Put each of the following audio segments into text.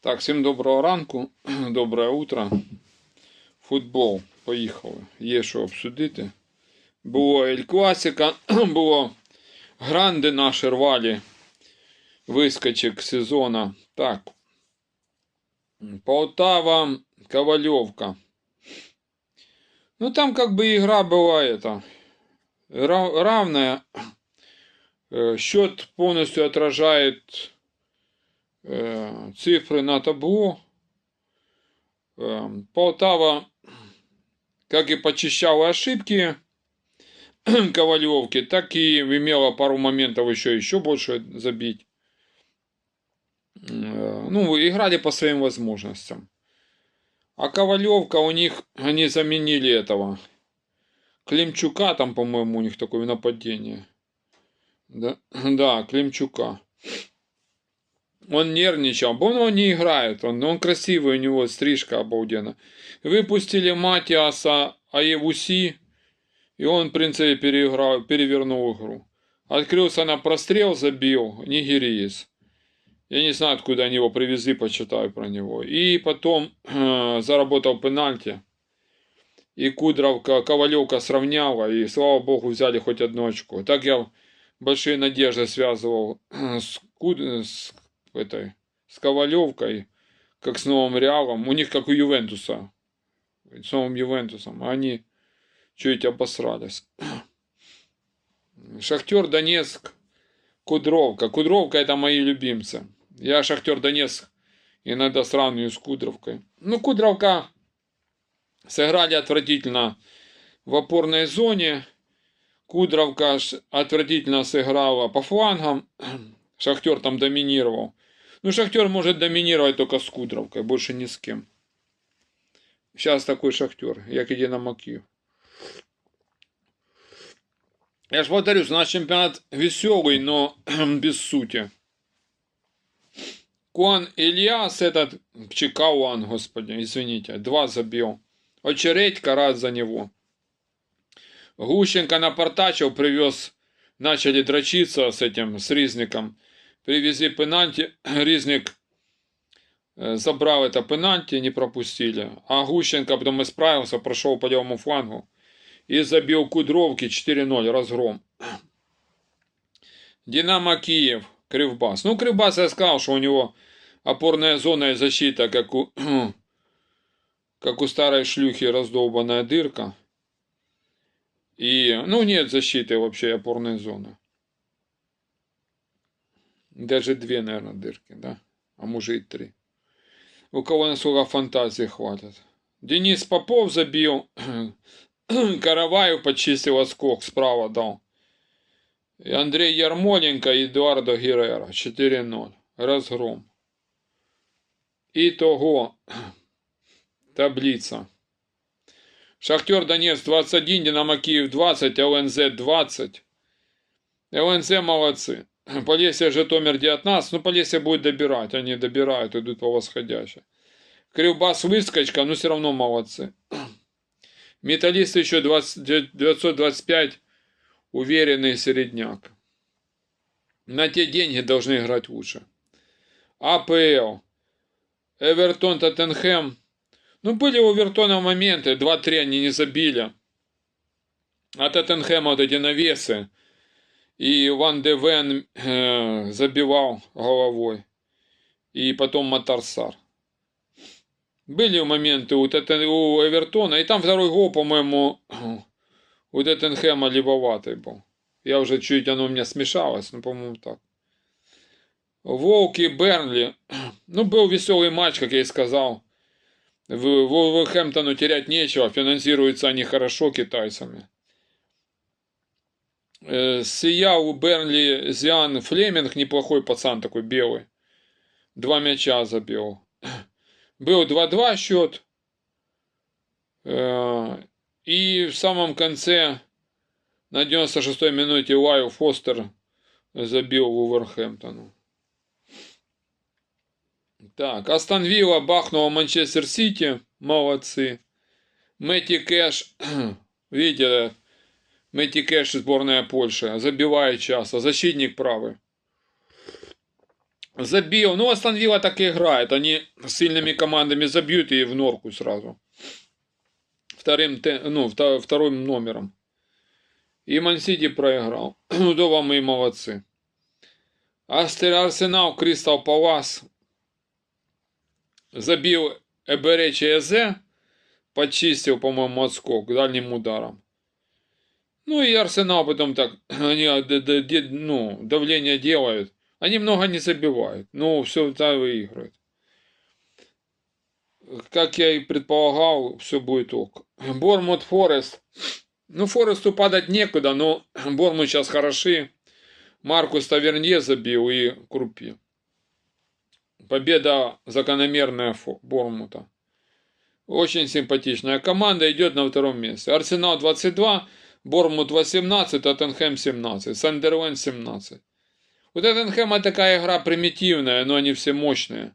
Так, всім доброго ранку, добре утро. Футбол. Поїхали. Є що обсудити. Було Ель Класика, було гранди наші рвалі. Вискочок сезона. Так. Полтава, Ковалевка. Ну там как бы игра была это ра- равная. Э, Счет полностью отражает э, цифры на табло. Полтава, как и почищала ошибки Ковалевки, так и имела пару моментов еще, еще больше забить. Э, Ну, играли по своим возможностям. А Ковалевка у них, они заменили этого. Климчука, там, по-моему, у них такое нападение. Да, да Климчука. Он нервничал. Он он не играет. Он, он красивый, у него стрижка обалденно. Выпустили Матиаса Аевуси. И он, в принципе, переиграл, перевернул игру. Открылся на прострел, забил. Нигериец. Я не знаю, откуда они его привезли, почитаю про него. И потом э, заработал пенальти. И Кудровка, Ковалевка сравняла. И, слава богу, взяли хоть одну очко. Так я большие надежды связывал с, Куд... с этой с Ковалевкой, как с новым Реалом. У них как у Ювентуса. С новым Ювентусом. А они чуть обосрались. Шахтер Донецк. Кудровка. Кудровка это мои любимцы. Я Шахтер Донецк иногда сравниваю с Кудровкой. Ну, Кудровка сыграли отвратительно в опорной зоне. Кудровка отвратительно сыграла по флангам. Шахтер там доминировал. Ну, Шахтер может доминировать только с Кудровкой, больше ни с кем. Сейчас такой Шахтер, як Динамо Київ. Я ж повторюсь, наш чемпионат веселый, но без сути. Куан Ильяс, этот Чикауан, господи, извините, два забил. Очередька раз за него. Гущенко напортачил, привез, начали дрочиться с этим, с Ризником. Привезли пенальти, Ризник э, забрал это пенальти, не пропустили. А Гущенко потом исправился, прошел по левому флангу и забил Кудровки 4-0, разгром. Динамо Киев, Кривбас. Ну, Кривбас я сказал, что у него опорная зона и защита, как у, как у старой шлюхи раздолбанная дырка. И, ну, нет защиты вообще опорной зоны. Даже две, наверное, дырки, да? А может и три. У кого насколько фантазии хватит. Денис Попов забил. Караваев почистил отскок, справа дал. И Андрей Ярмоленко и Эдуардо Геррера. 4-0. Разгром. Итого. Таблица. Шахтер Донец 21, Динамо Киев 20, ЛНЗ 20. ЛНЗ молодцы. Полесье Житомир 19. Ну, Полесье будет добирать. Они добирают, идут по восходящей. Кривбас выскочка, но все равно молодцы. Металлист еще 20, 925. Уверенный середняк. На те деньги должны играть лучше. АПЛ. Эвертон Тоттенхэм. Ну, были у Эвертона моменты. 2-3 они не забили. А Тоттенхэма вот эти навесы. И Ван де Вен э, забивал головой. И потом Матарсар. Были моменты у, Тоттен- у Эвертона. И там второй гол, по-моему, у Тоттенхэма либоватый был. Я уже чуть оно у меня смешалось, но, по-моему, так. Волки, Бернли. Ну, был веселый матч, как я и сказал. В Вулверхэмптону терять нечего. Финансируются они хорошо китайцами. Э, Сиял у Бернли Зиан Флеминг, неплохой пацан такой белый. Два мяча забил. Был 2-2 счет. Э, И в самом конце на 96-й минуте Лайо Фостер забил Вулверхэмптону. Так, Астон Вилла бахнула Манчестер Сити. Молодцы. Мэтти Кэш, видите, Мэтти Кэш, сборная Польши, забивает часто. Защитник правый. Забил. Ну, Астон Вилла так и играет. Они сильными командами забьют и в норку сразу. Вторым, ну, вто- вторым номером. И Мансити проиграл. Ну, да вам и молодцы. Астер Арсенал, Кристал Палас. Забил Эберечи Эзе. Почистил, по-моему, отскок дальним ударом. Ну и Арсенал потом так, они а, ну, давление делают. Они много не забивают. Ну, все да, выигрывают. Как я и предполагал, все будет ок. Бормут Форест. Ну, Форесту падать некуда, но Бормут сейчас хороши. Маркус Тавернье забил и Крупи. Победа закономерная Бормута. Очень симпатичная команда идет на втором месте. Арсенал 22, Бормут 18, Тоттенхэм 17, Сандерленд 17. У Тоттенхэма такая игра примитивная, но они все мощные.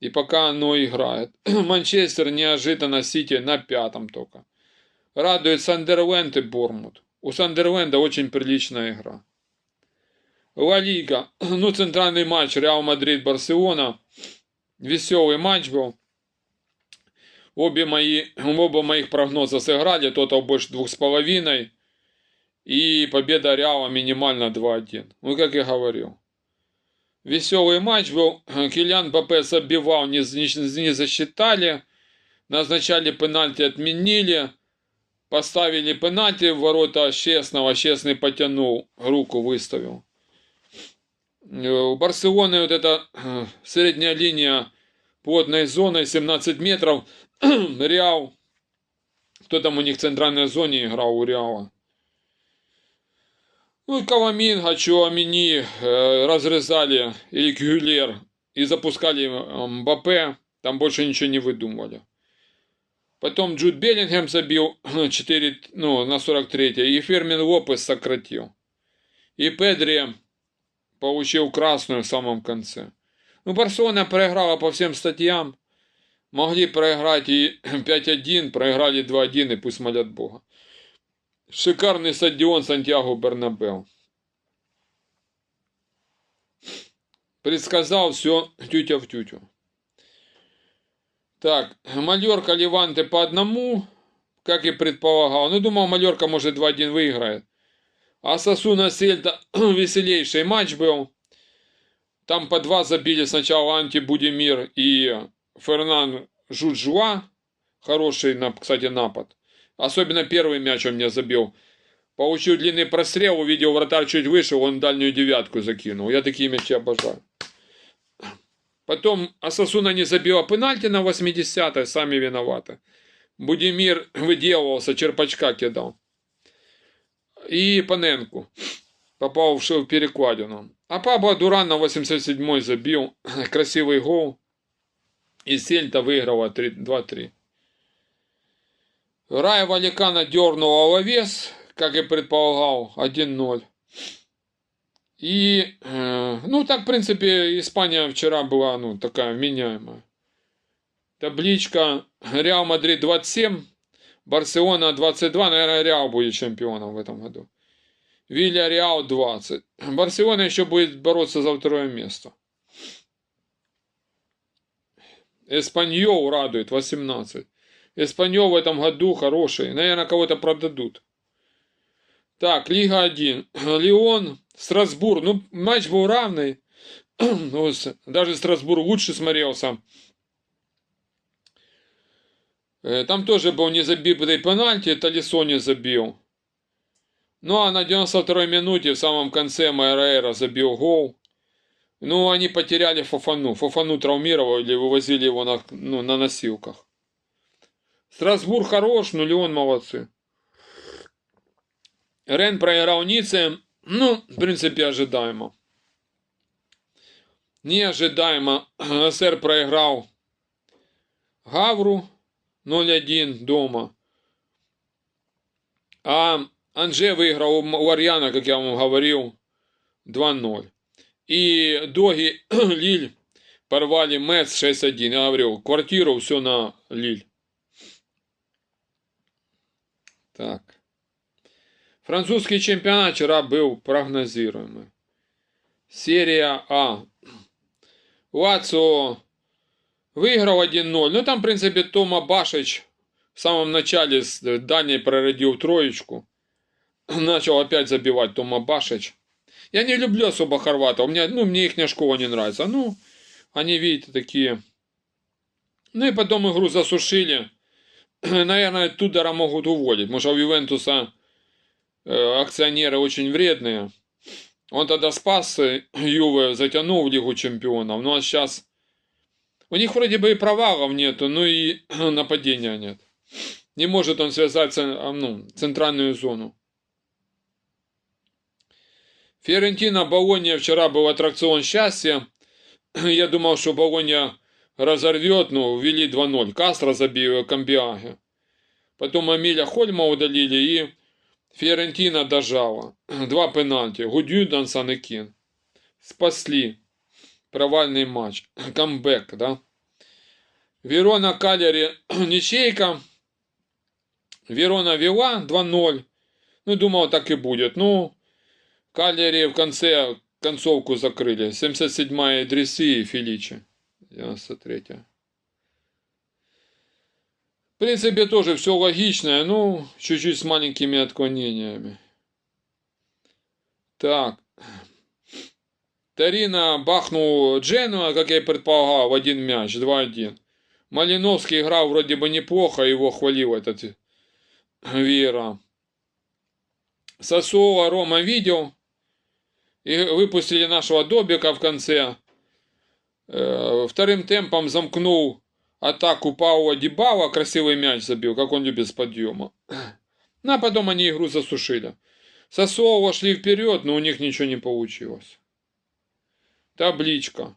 И пока оно играет. Манчестер неожиданно Сити на пятом только. Радует Сандерленд и Бормут. У Сандерленда очень приличная игра. Ла Лига. Ну, центральный матч Реал Мадрид Барселона. Веселый матч был. Обе мои, оба моих прогноза сыграли. Тотал больше двух с половиной. И победа Реала минимально 2-1. Ну, как я говорил. Веселый матч был. Киллиан Бапе забивал, не, не, не засчитали. Назначали пенальти, отменили. Поставили пенальти в ворота Честного. Честный потянул, руку выставил. Э, У Барселоны вот эта э, средняя линия плотной зоны 17 метров. Реал. Кто там у них в центральной зоне играл у Реала? Ну и Каламинга, Чуамини э, разрезали, или Кюлер, и запускали э, Мбаппе, там больше ничего не выдумывали. Потом Джуд Беллингем забил 4, ну, на 43 и Фермин Лопес сократил. И Педри получил красную в самом конце. Ну, Барселона проиграла по всем статьям. Могли проиграть и 5-1, проиграли 2-1, и пусть молят Бога. Шикарный стадион Сантьяго Бернабеу. Предсказал все тютя в тютю. Так, Мальорка Леванте по одному, как и предполагал. Ну, думал, Мальорка может 2-1 выиграет. А Сосуна Сельта веселейший матч был. Там по два забили сначала Анти Будимир и Фернан Жуджуа. Хороший, кстати, напад. Особенно первый мяч он мне забил. Получил длинный прострел, увидел вратарь чуть выше, он дальнюю девятку закинул. Я такие мячи обожаю. Потом Асасуна не забила пенальти на 80-й, сами виноваты. Будимир выделывался, черпачка кидал. И Паненку попал в перекладину. А Пабло Дуран на 87-й забил. Красивый гол. И Сельта выиграла 2-3. Рая Валикана дернула ловес, как и предполагал, 1-0. И, э, ну, так, в принципе, Испания вчера была, ну, такая меняемая. Табличка Реал Мадрид 27, Барселона 22, наверное, Реал будет чемпионом в этом году. Вилья Реал 20. Барселона еще будет бороться за второе место. Эспаньол радует 18. Эспаньол в этом году хороший. Наверное, кого-то продадут. Так, Лига 1. Леон, Страсбург. Ну, матч был равный. Ну, даже Страсбург лучше смотрелся. Там тоже был незабитый пенальти, Талисони забил. Ну, а на 92-й минуте в самом конце Майраэра забил гол. Ну, они потеряли Фофану. Фофану травмировали, вывозили его на, ну, на носилках. Страсбург хорош, но Леон молодцы. Рен проиграл Ницце. Ну, в принципе, ожидаемо. Неожидаемо. СР проиграл Гавру 0-1 дома. А Анже выиграл у Арьяна, как я вам говорил, 2-0. И Доги Лиль порвали Мэтс 6-1. Я говорил, квартиру все на Лиль. Так. Французский чемпионат вчера был прогнозируемый. Серия А. Лацо выиграл 1-0. Ну, там, в принципе, Тома Башич в самом начале с дальней прородил троечку. Начал опять забивать Тома Башич. Я не люблю особо хорватов. У меня, ну, мне их школа не нравится. Ну, они, видите, такие. Ну и потом игру засушили. Наверное, Тудора могут уволить. Может, у Ювентуса э, акционеры очень вредные. Он тогда спас э, Юве, затянул в Лигу Чемпионов. Ну а сейчас... У них вроде бы и провалов нету, но и нападения нет. Не может он связать а, ну, центральную зону. Фиорентина Болония вчера был аттракцион счастья. Я думал, что Болония разорвет, но ввели 2-0. Кастро забил Камбиаге. Потом Амиля Хольма удалили и Фіорентина дожала. Два пенальті. Гудюдан, и Кин. Спасли. Провальный матч. Камбэк, да? Верона Калери ничейка. Верона вела 2-0. Ну, думал, так и будет. Ну, Калери в конце концовку закрыли. 77-я Идриси и Феличи. 93-я. В принципе, тоже все логичное, ну, чуть-чуть с маленькими отклонениями. Так. Тарина бахнул Дженуа, как я и предполагал, в один мяч, 2-1. Малиновский играл вроде бы неплохо, его хвалил этот Вера. Сосула Рома видел. И выпустили нашего Добика в конце. Э, вторым темпом замкнул атаку Паула Дибала, красивый мяч забил, как он любит с подъема. Ну, а потом они игру засушили. Сосуово шли вперед, но у них ничего не получилось. Табличка.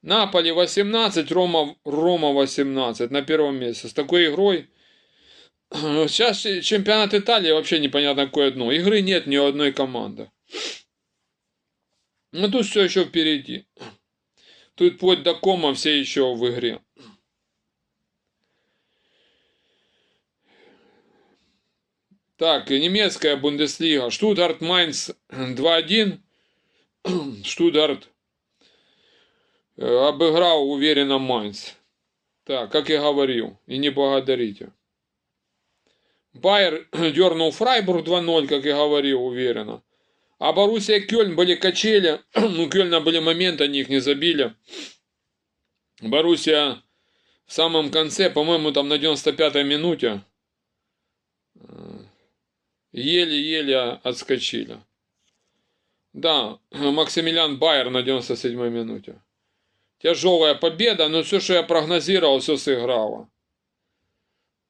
Наполи 18, Рома, Рома 18 на первом месте. С такой игрой. Сейчас чемпионат Италии вообще непонятно какое одно. Игры нет ни одной команды. Но тут все еще впереди. Тут вплоть до кома все еще в игре. Так, немецкая Бундеслига. Штутгарт Майнц 2-1. Штутгарт э, обыграл уверенно Майнц. Так, как я говорил. И не благодарите. Байер дернул Фрайбург 2-0, как я говорил, уверенно. А Боруссия Кёльн были качели. ну, Кёльна были моменты, они их не забили. Боруссия в самом конце, по-моему, там на 95-й минуте еле-еле отскочили. Да, Максимилиан Байер на 97-й минуте. Тяжелая победа, но все, что я прогнозировал, все сыграло.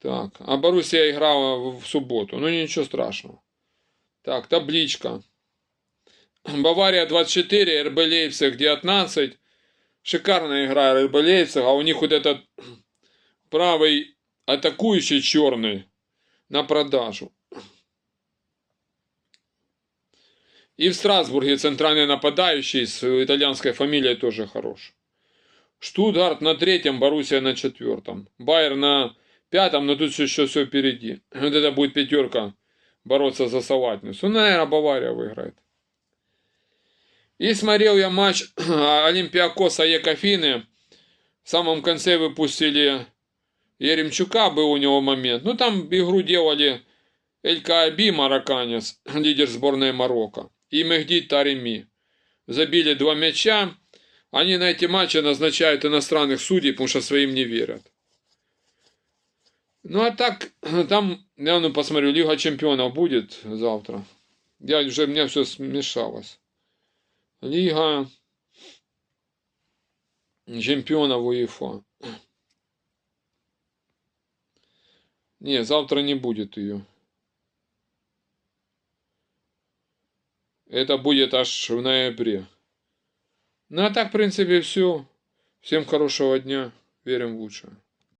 Так, а Боруссия играла в субботу. Ну ничего страшного. Так, табличка. Бавария 24, РБ Лейпциг 19. Шикарная игра РБ Лейпциг, а у них вот этот правый атакующий черный на продажу. И в Страсбурге центральный нападающий с итальянской фамилией тоже хорош. Штутгарт на третьем, Боруссия на четвертом. Байер на пятом, но тут еще все впереди. Вот это будет пятерка бороться за салатницу. Ну, наверное, Бавария выиграет. И смотрел я матч Олимпиакоса Екафины. В самом конце выпустили Еремчука, был у него момент. Ну, там игру делали Элька Аби, марокканец, лидер сборной Марокко и Мехди Тареми. Забили два мяча. Они на эти матчи назначают иностранных судей, потому что своим не верят. Ну а так, там, я ну посмотрю, Лига Чемпионов будет завтра. Я уже, мне все смешалось. Лига Чемпионов УЕФА. Не, завтра не будет ее. Это будет аж в ноябре. Ну а так, в принципе, все. Всем хорошего дня. Верим в лучшее.